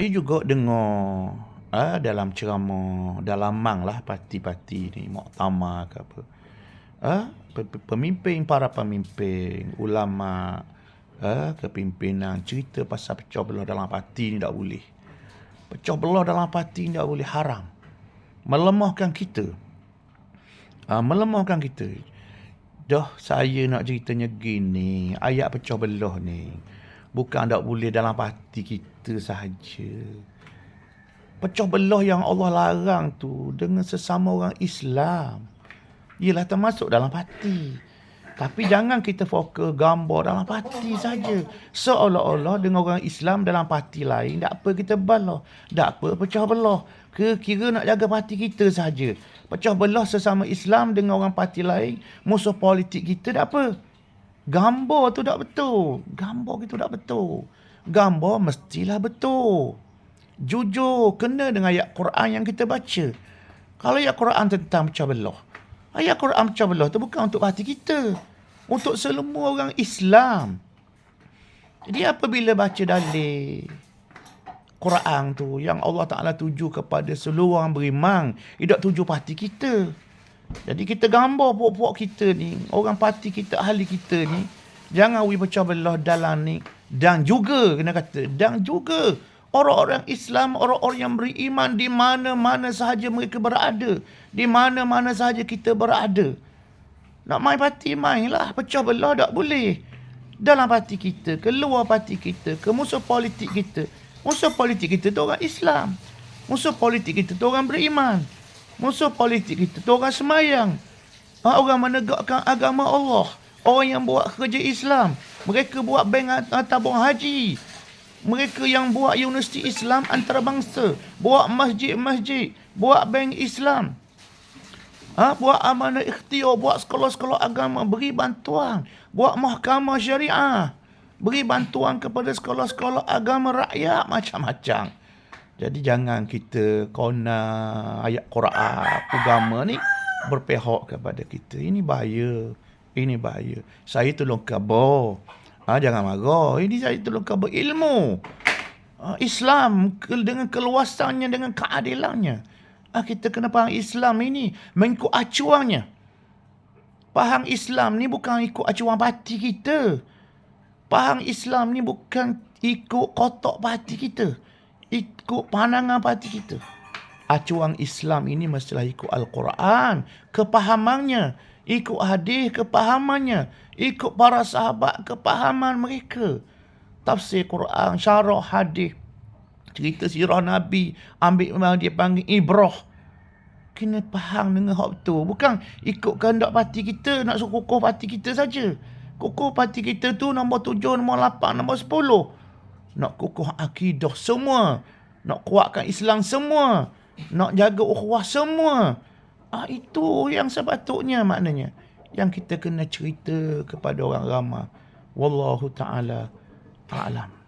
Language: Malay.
Saya juga dengar ah, dalam ceramah, dalam mang lah parti-parti ni, muktamar ke apa. Ah, pemimpin, para pemimpin, ulama, ah, kepimpinan cerita pasal pecah belah dalam parti ni tak boleh. Pecah belah dalam parti ni tak boleh haram. Melemahkan kita. Ah, melemahkan kita. Dah saya nak ceritanya gini, ayat pecah belah ni. Bukan tak boleh dalam parti kita sahaja. Pecah belah yang Allah larang tu dengan sesama orang Islam. Ialah termasuk dalam parti. Tapi jangan kita fokus gambar dalam parti saja. Seolah-olah dengan orang Islam dalam parti lain, tak apa kita balah. Tak apa pecah belah. Kira-kira nak jaga parti kita saja. Pecah belah sesama Islam dengan orang parti lain, musuh politik kita tak apa. Gambar tu tak betul. Gambar itu tak betul. Gambar mestilah betul. Jujur kena dengan ayat Quran yang kita baca. Kalau ayat Quran tentang pecah belah. Ayat Quran pecah belah tu bukan untuk hati kita. Untuk semua orang Islam. Jadi apabila baca dalil Quran tu yang Allah Ta'ala tuju kepada seluruh orang beriman. Tidak tuju parti kita. Jadi kita gambar puak-puak kita ni, orang parti kita, ahli kita ni, jangan we pecah belah dalam ni. Dan juga, kena kata, dan juga orang-orang Islam, orang-orang yang beriman di mana-mana sahaja mereka berada. Di mana-mana sahaja kita berada. Nak main parti, mainlah. Pecah belah tak boleh. Dalam parti kita, keluar parti kita, ke musuh politik kita. Musuh politik kita tu orang Islam. Musuh politik kita tu orang beriman. Musuh politik kita tu orang semayang. Ha, orang menegakkan agama Allah. Orang yang buat kerja Islam. Mereka buat bank tabung haji. Mereka yang buat universiti Islam antarabangsa. Buat masjid-masjid. Buat bank Islam. Ha, buat amanah ikhtiar. Buat sekolah-sekolah agama. Beri bantuan. Buat mahkamah syariah. Beri bantuan kepada sekolah-sekolah agama rakyat. Macam-macam. Jadi jangan kita kona ayat Quran agama ni berpihak kepada kita. Ini bahaya. Ini bahaya. Saya tolong khabar. Ha, jangan marah. Ini saya tolong khabar ilmu. Ha, Islam dengan keluasannya, dengan keadilannya. Ha, kita kena faham Islam ini mengikut acuannya. Faham Islam ni bukan ikut acuan parti kita. Faham Islam ni bukan ikut kotak parti kita ikut pandangan parti kita. Acuan Islam ini mestilah ikut Al-Quran, kepahamannya, ikut hadis kepahamannya, ikut para sahabat kepahaman mereka. Tafsir Quran, syarah hadis, cerita sirah Nabi, ambil memang dia panggil ibrah. Kena faham dengan hak tu. Bukan ikut kehendak parti kita, nak suruh kukuh parti kita saja. Kukuh parti kita tu nombor tujuh, nombor lapan, nombor sepuluh nak kukuh akidah semua, nak kuatkan Islam semua, nak jaga ukhuwah semua. Ah itu yang sepatutnya maknanya yang kita kena cerita kepada orang ramai. Wallahu taala a'lam.